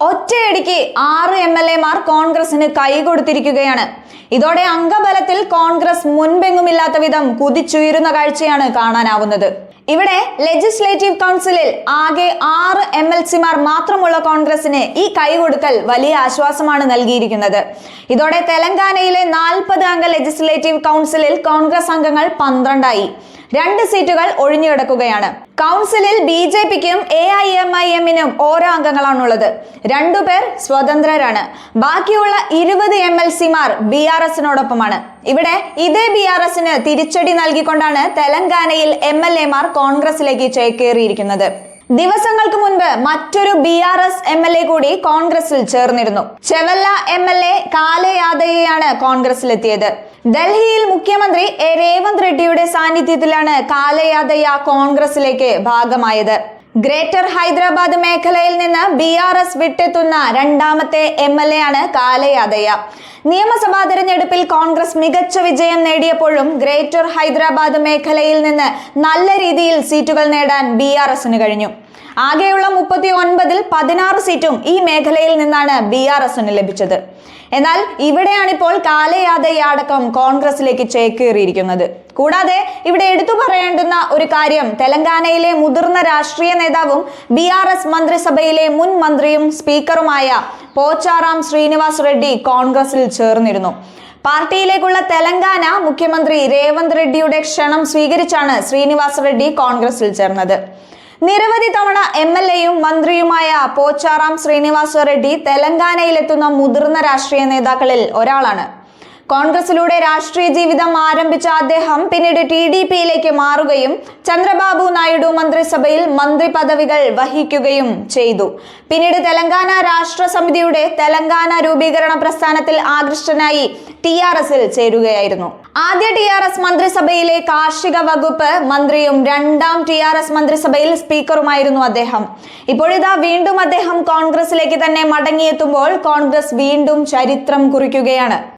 ഒറ്റയടിക്ക് ആറ് M L എമാർ കോൺഗ്രസിന് കൈകൊടുത്തിരിക്കുകയാണ് ഇതോടെ അംഗബലത്തിൽ കോൺഗ്രസ് മുൻപെങ്ങുമില്ലാത്ത വിധം കുതിച്ചുയരുന്ന കാഴ്ചയാണ് കാണാനാവുന്നത്. ഇവിടെ ലെജിസ്ലേറ്റീവ് കൗൺസിലിൽ ആകെ ആറ് എം എൽ സിമാർ മാത്രമുള്ള കോൺഗ്രസിന് ഈ കൈകൊടുക്കൽ വലിയ ആശ്വാസമാണ് നൽകിയിരിക്കുന്നത്. ഇതോടെ തെലങ്കാനയിലെ നാൽപ്പത് അംഗ ലെജിസ്ലേറ്റീവ് കൗൺസിലിൽ കോൺഗ്രസ് അംഗങ്ങൾ പന്ത്രണ്ടായി. രണ്ട് സീറ്റുകൾ ഒഴിഞ്ഞുകിടക്കുകയാണ് കൗൺസിലിൽ ബി ജെ പിക്കും എ ഐ എം ഐ എമ്മിനും ഓരോ അംഗങ്ങളാണുള്ളത്. രണ്ടുപേർ സ്വതന്ത്രരാണ്. ബാക്കിയുള്ള ഇരുപത് എം എൽ സിമാർ ബി ആർ എസിനോടൊപ്പമാണ്. ഇവിടെ ഇതേ ബി ആർ എസിന് തിരിച്ചടി നൽകിക്കൊണ്ടാണ് തെലങ്കാനയിൽ എം എൽ എമാർ കോൺഗ്രസിലേക്ക് ചേക്കേറിയിരിക്കുന്നത്. ദിവസങ്ങൾക്ക് മുൻപ് മറ്റൊരു B R S M L A കൂടി കോൺഗ്രസിൽ ചേർന്നിരുന്നു. ചെവല്ല എം എൽ എ കാലെ കോൺഗ്രസിലെത്തിയത്. ഡൽഹിയിൽ മുഖ്യമന്ത്രി എ രേവന്ത് റെഡ്ഡിയുടെ സാന്നിധ്യത്തിലാണ് കാലയാദയ കോൺഗ്രസിലേക്ക് ഭാഗമായത്. ഗ്രേറ്റർ ഹൈദരാബാദ് മേഖലയിൽ നിന്ന് ബി ആർ എസ് വിട്ടെത്തുന്ന രണ്ടാമത്തെ എം എൽ എ ആണ് കാലയാദയ്യ. നിയമസഭാ തെരഞ്ഞെടുപ്പിൽ കോൺഗ്രസ് മികച്ച വിജയം നേടിയപ്പോഴും ഗ്രേറ്റർ ഹൈദരാബാദ് മേഖലയിൽ നിന്ന് നല്ല രീതിയിൽ സീറ്റുകൾ നേടാൻ ബി ആർ എസിന് കഴിഞ്ഞു. ആകെയുള്ള മുപ്പത്തി ഒൻപതിൽ പതിനാറ് സീറ്റും ഈ മേഖലയിൽ നിന്നാണ് ബി ആർ എസിന് ലഭിച്ചത്. എന്നാൽ ഇവിടെയാണിപ്പോൾ കാലയാദയ അടക്കം കോൺഗ്രസിലേക്ക് ചേക്കേറിയിരിക്കുന്നത്. കൂടാതെ ഇവിടെ എടുത്തു പറയേണ്ടുന്ന ഒരു കാര്യം തെലങ്കാനയിലെ മുതിർന്ന രാഷ്ട്രീയ നേതാവും ബി ആർ എസ് മന്ത്രിസഭയിലെ മുൻ മന്ത്രിയും സ്പീക്കറുമായ പോച്ചാറാം ശ്രീനിവാസ് റെഡ്ഡി കോൺഗ്രസിൽ ചേർന്നിരുന്നു. പാർട്ടിയിലേക്കുള്ള തെലങ്കാന മുഖ്യമന്ത്രി രേവന്ത് റെഡ്ഡിയുടെ ക്ഷണം സ്വീകരിച്ചാണ് ശ്രീനിവാസ് റെഡ്ഡി കോൺഗ്രസിൽ ചേർന്നത്. നിരവധി തവണ എം എൽ എയും മന്ത്രിയുമായ പോച്ചാറാം ശ്രീനിവാസ റെഡ്ഡി തെലങ്കാനയിലെത്തുന്ന മുതിർന്ന രാഷ്ട്രീയ നേതാക്കളിൽ ഒരാളാണ്. കോൺഗ്രസിലൂടെ രാഷ്ട്രീയ ജീവിതം ആരംഭിച്ച അദ്ദേഹം പിന്നീട് ടി ഡി പിയിലേക്ക് മാറുകയും ചന്ദ്രബാബു നായിഡു മന്ത്രിസഭയിൽ മന്ത്രി പദവികൾ വഹിക്കുകയും ചെയ്തു. പിന്നീട് തെലങ്കാന രാഷ്ട്ര സമിതിയുടെ തെലങ്കാന രൂപീകരണ പ്രസ്ഥാനത്തിൽ ആകൃഷ്ടനായി ടി ആർ എസിൽ ചേരുകയായിരുന്നു. ആദ്യ ടി ആർ എസ് മന്ത്രിസഭയിലെ കാർഷിക വകുപ്പ് മന്ത്രിയും രണ്ടാം ടി ആർ എസ് മന്ത്രിസഭയിൽ സ്പീക്കറുമായിരുന്നു അദ്ദേഹം. ഇപ്പോഴിതാ വീണ്ടും അദ്ദേഹം കോൺഗ്രസിലേക്ക് തന്നെ മടങ്ങിയെത്തുമ്പോൾ കോൺഗ്രസ് വീണ്ടും ചരിത്രം കുറിക്കുകയാണ്.